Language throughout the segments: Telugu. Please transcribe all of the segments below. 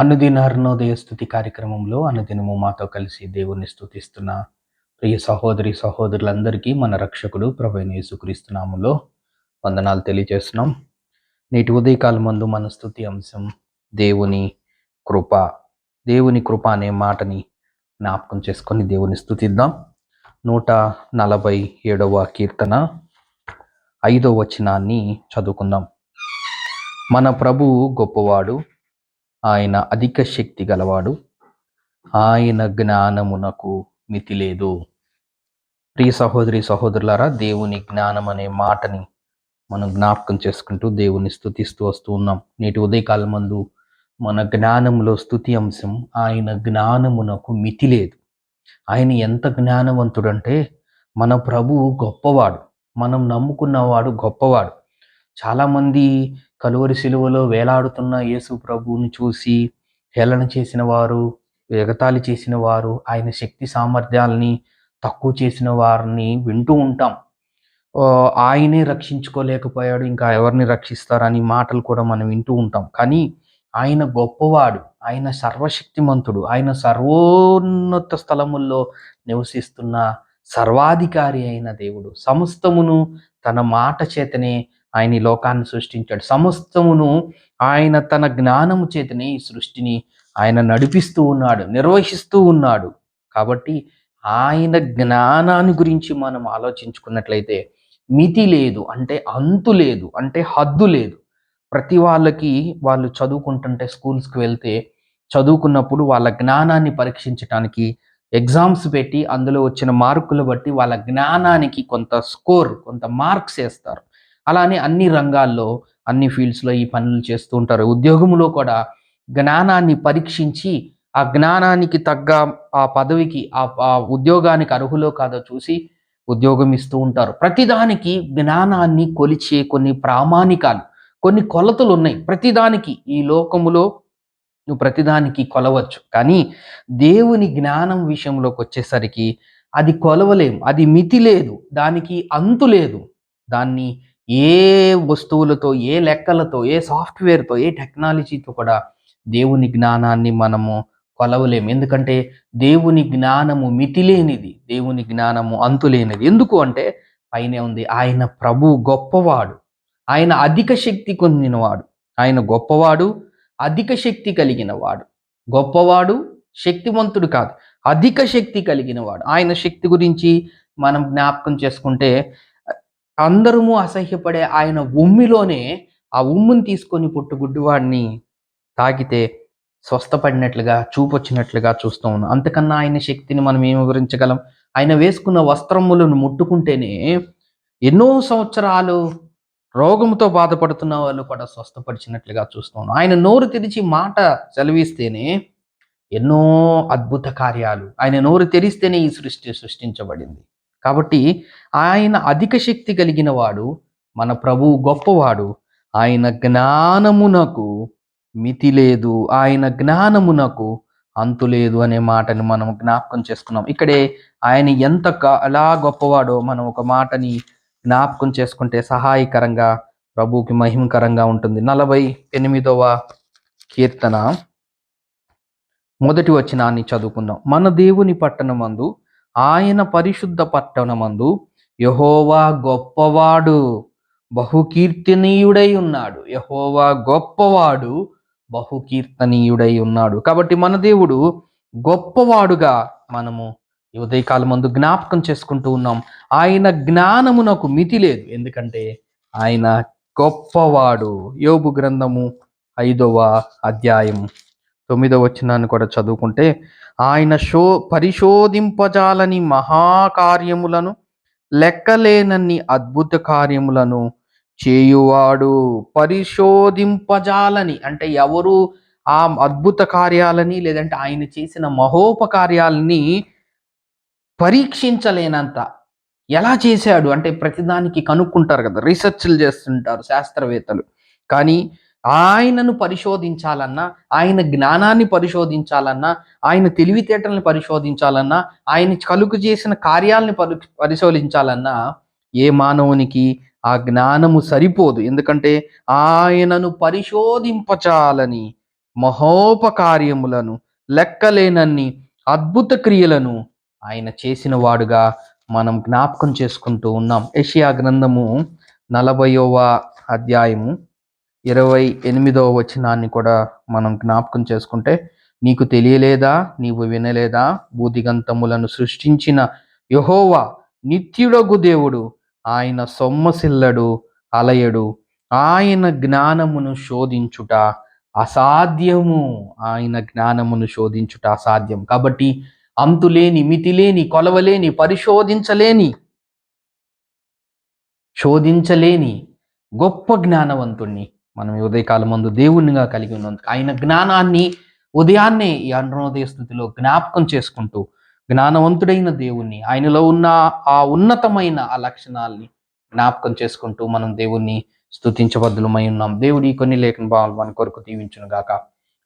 అనుదిన అరుణోదయ స్థుతి కార్యక్రమంలో అనుదినము మాతో కలిసి దేవుణ్ణి స్థుతిస్తున్న ప్రియ సహోదరి సహోదరులందరికీ మన రక్షకుడు ప్రభైన యేసుక్రీస్తునాములో వందనాలు తెలియజేస్తున్నాం. నేటి ఉదయకాలం ముందు మన స్థుతి అంశం దేవుని కృప దేవుని కృప అనే మాటని జ్ఞాపకం చేసుకొని దేవుని స్థుతిద్దాం నూట నలభై ఏడవ కీర్తన ఐదవ వచనాన్ని చదువుకుందాం. మన ప్రభువు గొప్పవాడు ఆయన అధిక శక్తి గలవాడు. ఆయన జ్ఞానమునకు మితి లేదు. ప్రియ సహోదరి సహోదరులారా దేవుని జ్ఞానం అనే మాటని మనం జ్ఞాపకం చేసుకుంటూ దేవుని స్థుతిస్తూ వస్తూ ఉన్నాం. నేటి ఉదయకాలం మందు మన జ్ఞానంలో స్థుతి అంశం ఆయన జ్ఞానమునకు మితి లేదు. ఆయన ఎంత జ్ఞానవంతుడంటే మన ప్రభువు గొప్పవాడు. మనం నమ్ముకున్నవాడు గొప్పవాడు. చాలామంది కలువరి శిలువలో వేలాడుతున్న యేసు ప్రభువుని చూసి హేళన చేసిన వారు ఎగతాళి చేసిన వారు ఆయన శక్తి సామర్థ్యాలని తక్కువ చేసిన వారిని వింటూ ఉంటాం. ఆయనే రక్షించుకోలేకపోయాడు ఇంకా ఎవరిని రక్షిస్తారని మాటలు కూడా మనం వింటూ ఉంటాం. కానీ ఆయన గొప్పవాడు ఆయన సర్వశక్తిమంతుడు ఆయన సర్వోన్నత స్థలముల్లో నివసిస్తున్న సర్వాధికారి అయిన దేవుడు. సమస్తమును తన మాట చేతనే ఆయన ఈ లోకాన్ని సృష్టించాడు. సమస్తమును ఆయన తన జ్ఞానము చేతనే ఈ సృష్టిని ఆయన నడిపిస్తూ ఉన్నాడు నిర్వహిస్తూ ఉన్నాడు. కాబట్టి ఆయన జ్ఞానాన్ని గురించి మనం ఆలోచించుకున్నట్లయితే మితి లేదు అంటే అంతు లేదు అంటే హద్దు లేదు. ప్రతి వాళ్ళకి వాళ్ళు చదువుకుంటుంటే స్కూల్స్కి వెళ్తే చదువుకున్నప్పుడు వాళ్ళ జ్ఞానాన్ని పరీక్షించడానికి ఎగ్జామ్స్ పెట్టి అందులో వచ్చిన మార్కులు బట్టి వాళ్ళ జ్ఞానానికి కొంత స్కోర్ కొంత మార్క్స్ వేస్తారు. అలానే అన్ని రంగాల్లో అన్ని ఫీల్డ్స్లో ఈ పనులు చేస్తూ ఉంటారు. ఉద్యోగంలో కూడా జ్ఞానాన్ని పరీక్షించి ఆ జ్ఞానానికి తగ్గ ఆ పదవికి ఆ ఉద్యోగానికి అర్హులో కాదో చూసి ఉద్యోగం ఇస్తూ ఉంటారు. ప్రతిదానికి జ్ఞానాన్ని కొలిచే కొన్ని ప్రామాణికాలు కొన్ని కొలతలు ఉన్నాయి. ప్రతిదానికి ఈ లోకములో నువ్వు ప్రతిదానికి కొలవచ్చు. కానీ దేవుని జ్ఞానం విషయంలోకి వచ్చేసరికి అది కొలవలేం. అది మితి లేదు. దానికి అంతు లేదు. దాన్ని ఏ వస్తువులతో ఏ లెక్కలతో ఏ సాఫ్ట్వేర్తో ఏ టెక్నాలజీతో కూడా దేవుని జ్ఞానాన్ని మనము కొలవలేము. ఎందుకంటే దేవుని జ్ఞానము మితిలేనిది దేవుని జ్ఞానము అంతులేనిది. ఎందుకు అంటే పైనే ఉంది ఆయన ప్రభు గొప్పవాడు. ఆయన అధిక శక్తి పొందినవాడు. ఆయన గొప్పవాడు అధిక శక్తి కలిగిన వాడు గొప్పవాడు శక్తివంతుడు కాదు అధిక శక్తి కలిగిన వాడు ఆయన శక్తి గురించి మనం జ్ఞాపకం చేసుకుంటే అందరము అసహ్యపడే ఆయన ఉమ్మిలోనే ఆ ఉమ్ముని తీసుకొని పుట్టుగుడ్డువాడిని తాగితే స్వస్థపడినట్లుగా చూపొచ్చినట్లుగా చూస్తూ ఉన్నాం. అంతకన్నా ఆయన శక్తిని మనం ఏమి వివరించగలం? ఆయన వేసుకున్న వస్త్రములను ముట్టుకుంటేనే ఎన్నో సంవత్సరాలు రోగంతో బాధపడుతున్న వాళ్ళు కూడా స్వస్థపరిచినట్లుగా చూస్తాను ఆయన నోరు తెరిచి మాట సెలవిస్తేనే ఎన్నో అద్భుత కార్యాలు. ఆయన నోరు తెరిస్తేనే ఈ సృష్టి సృష్టించబడింది. కాబట్టి ఆయన అధిక శక్తి కలిగిన వాడు మన ప్రభువు గొప్పవాడు. ఆయన జ్ఞానమునకు మితి లేదు. ఆయన జ్ఞానమునకు అంతు లేదు అనే మాటని మనం జ్ఞాపకం చేసుకున్నాం. ఇక్కడే ఆయన ఎంత అలా ఎలా గొప్పవాడో మనం ఒక మాటని జ్ఞాపకం చేసుకుంటే సహాయకరంగా ప్రభువుకి మహిమకరంగా ఉంటుంది. నలభై ఎనిమిదవ కీర్తన. మొదటి వచ్చినాన్ని చదువుకుందాం. మన దేవుని పట్టణమందు ఆయన పరిశుద్ధ పట్టణమందు యహోవా గొప్పవాడు బహుకీర్తనీయుడై ఉన్నాడు. యహోవా గొప్పవాడు బహుకీర్తనీయుడై ఉన్నాడు. కాబట్టి మన దేవుడు గొప్పవాడుగా మనము ఈ ఉదయకాలం ముందు జ్ఞాపకం చేసుకుంటూ ఉన్నాం. ఆయన జ్ఞానమునకు మితి లేదు. ఎందుకంటే ఆయన గొప్పవాడు. యోబు గ్రంథము ఐదవ అధ్యాయం తొమ్మిదో వచ్చినాన్ని కూడా చదువుకుంటే ఆయన శో పరిశోధింపజాలని మహాకార్యములను లెక్కలేనన్ని అద్భుత కార్యములను చేయువాడు. పరిశోధింపజాలని అంటే ఎవరు ఆ అద్భుత కార్యాలని లేదంటే ఆయన చేసిన మహోపకార్యాలని పరీక్షించలేనంత. ఎలా చేశాడు? అంటే ప్రతిదానికి కనుక్కుంటారు కదా రీసెర్చ్లు చేస్తుంటారు శాస్త్రవేత్తలు. కానీ ఆయనను పరిశోధించాలన్నా ఆయన జ్ఞానాన్ని పరిశోధించాలన్నా ఆయన తెలివితేటలను పరిశోధించాలన్నా ఆయన కలుగు చేసిన కార్యాలను పరి పరిశోధించాలన్నా ఏ మానవునికి ఆ జ్ఞానము సరిపోదు. ఎందుకంటే ఆయనను పరిశోధింపచాలని మహోపకార్యములను లెక్కలేనన్ని అద్భుత క్రియలను ఆయన చేసిన వాడుగా మనం జ్ఞాపకం చేసుకుంటూ ఉన్నాం. ఏషియా గ్రంథము నలభైవ అధ్యాయము. ఇరవై ఎనిమిదవ వచనాన్ని కూడా మనం జ్ఞాపకం చేసుకుంటే నీకు తెలియలేదా నీవు వినలేదా? భూదిగంతములను సృష్టించిన యహోవా నిత్యుడగు దేవుడు ఆయన సొమ్మసిల్లడు అలయడు. ఆయన జ్ఞానమును శోధించుట అసాధ్యము. ఆయన జ్ఞానమును శోధించుట అసాధ్యం. కాబట్టి అంతులేని మితిలేని కొలవలేని పరిశోధించలేని శోధించలేని గొప్ప జ్ఞానవంతుణ్ణి. మనం ఈ ఉదయకాలం ముందు దేవుణ్ణిగా కలిగి ఉన్నందుకు ఆయన జ్ఞానాన్ని ఉదయాన్నే ఈ అరుణోదయ స్థితిలో జ్ఞాపకం చేసుకుంటూ జ్ఞానవంతుడైన దేవుణ్ణి ఆయనలో ఉన్న ఆ ఉన్నతమైన ఆ లక్షణాల్ని జ్ఞాపకం చేసుకుంటూ మనం దేవుణ్ణి స్తుతించబద్దులమై ఉన్నాం. దేవుడి కొన్ని లేఖన భావాలు మన కొరకు దీవించును గాక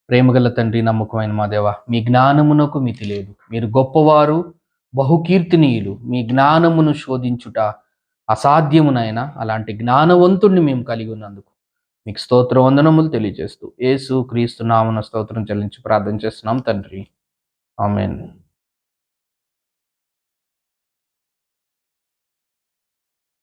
ప్రేమగల తండ్రి నమ్మకమైన మా దేవ మీ జ్ఞానమునకు మితి లేదు. మీరు గొప్పవారు బహుకీర్తినీయులు. మీ జ్ఞానమును శోధించుట అసాధ్యమునైనా అలాంటి జ్ఞానవంతుణ్ణి మేము కలిగి ఉన్నందుకు మీకు స్తోత్ర వందనములు తెలియజేస్తూ ఏసు క్రీస్తు నామన స్తోత్రం చెల్లించి ప్రార్థన చేస్తున్నాం తండ్రి. ఆమెన్.